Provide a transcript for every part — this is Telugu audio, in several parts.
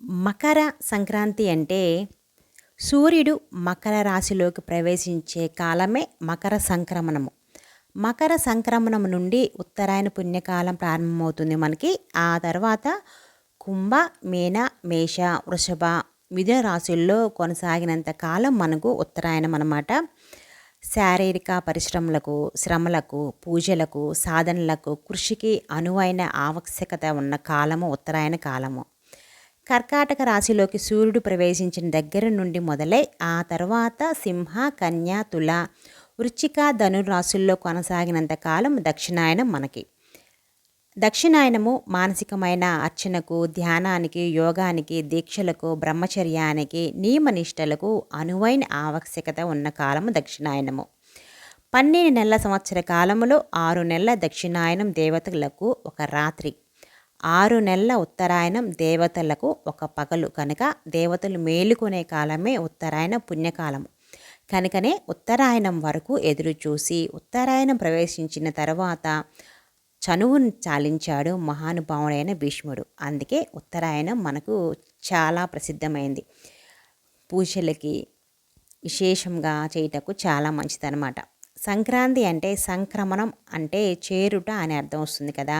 మకర సంక్రాంతి అంటే సూర్యుడు మకర రాశిలోకి ప్రవేశించే కాలమే మకర సంక్రమణము. మకర సంక్రమణం నుండి ఉత్తరాయణ పుణ్యకాలం ప్రారంభమవుతుంది మనకి. ఆ తర్వాత కుంభ మీన మేష వృషభ మిథున రాశుల్లో కొనసాగినంత కాలం మనకు ఉత్తరాయణం అన్నమాట. శారీరక పరిశ్రమలకు శ్రమలకు పూజలకు సాధనలకు కృషికి అనువైన ఆవశ్యకత ఉన్న కాలము ఉత్తరాయణ కాలము. కర్కాటక రాశిలోకి సూర్యుడు ప్రవేశించిన దగ్గర నుండి మొదలై ఆ తర్వాత సింహ కన్య తుల వృచ్చిక ధనురాశుల్లో కొనసాగినంత కాలం దక్షిణాయనం మనకి. దక్షిణాయనము మానసికమైన అర్చనకు ధ్యానానికి యోగానికి దీక్షలకు బ్రహ్మచర్యానికి నియమనిష్టలకు అనువైన ఆవశ్యకత ఉన్న కాలము దక్షిణాయనము. పన్నెండు నెలల సంవత్సర కాలములో ఆరు నెలల దక్షిణాయనం దేవతలకు ఒక రాత్రి. ఆరు నెలల ఉత్తరాయణం దేవతలకు ఒక పగలు. కనుక దేవతలు మేలుకునే కాలమే ఉత్తరాయణ పుణ్యకాలము కనుకనే ఉత్తరాయణం వరకు ఎదురు చూసి ఉత్తరాయణం ప్రవేశించిన తర్వాత చనువును చాలించాడు మహానుభావుడైన భీష్ముడు. అందుకే ఉత్తరాయణం మనకు చాలా ప్రసిద్ధమైంది. పూజలకి విశేషంగా చేయటకు చాలా మంచిదన్నమాట. సంక్రాంతి అంటే సంక్రమణం అంటే చేరుట అని అర్థం వస్తుంది కదా.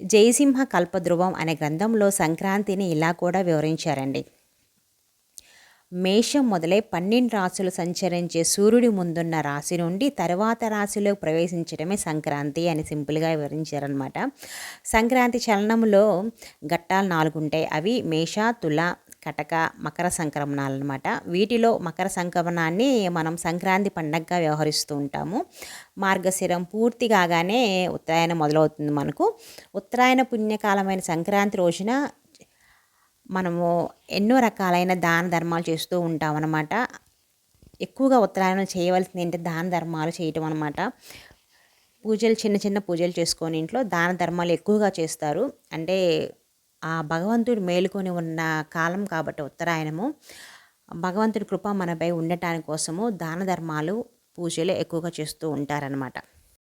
జయసింహ కల్పధ్రువం అనే గ్రంథంలో సంక్రాంతిని ఇలా కూడా వివరించారండి. మేషం మొదలై పన్నెండు రాశులు సంచరించే సూర్యుడి ముందున్న రాశి నుండి తర్వాత రాశిలో ప్రవేశించడమే సంక్రాంతి అని సింపుల్గా వివరించారనమాట సంక్రాంతి చలనంలో ఘట్టాలు నాలుగు ఉంటాయి అవి మేష తుల కటక మకర సంక్రమణాలు అనమాట వీటిలో మకర సంక్రమణాన్ని మనం సంక్రాంతి పండగగా వ్యవహరిస్తూ ఉంటాము. మార్గశిరం పూర్తి కాగానే ఉత్తరాయణ మొదలవుతుంది మనకు. ఉత్తరాయణ పుణ్యకాలమైన సంక్రాంతి రోజున మనము ఎన్నో రకాలైన దాన ధర్మాలు చేస్తూ ఉంటాం అనమాట ఎక్కువగా ఉత్తరాయణం చేయవలసింది ఏంటి? దాన ధర్మాలు చేయటం అనమాట పూజలు చిన్న చిన్న పూజలు చేసుకొని ఇంట్లో దాన ధర్మాలు ఎక్కువగా చేస్తారు. అంటే ఆ భగవంతుడు మేలుకొని ఉన్న కాలం కాబట్టి ఉత్తరాయణము. భగవంతుడి కృప మనపై ఉండటాని కోసము దాన ధర్మాలు పూజలు ఎక్కువగా చేస్తూ ఉంటారనమాట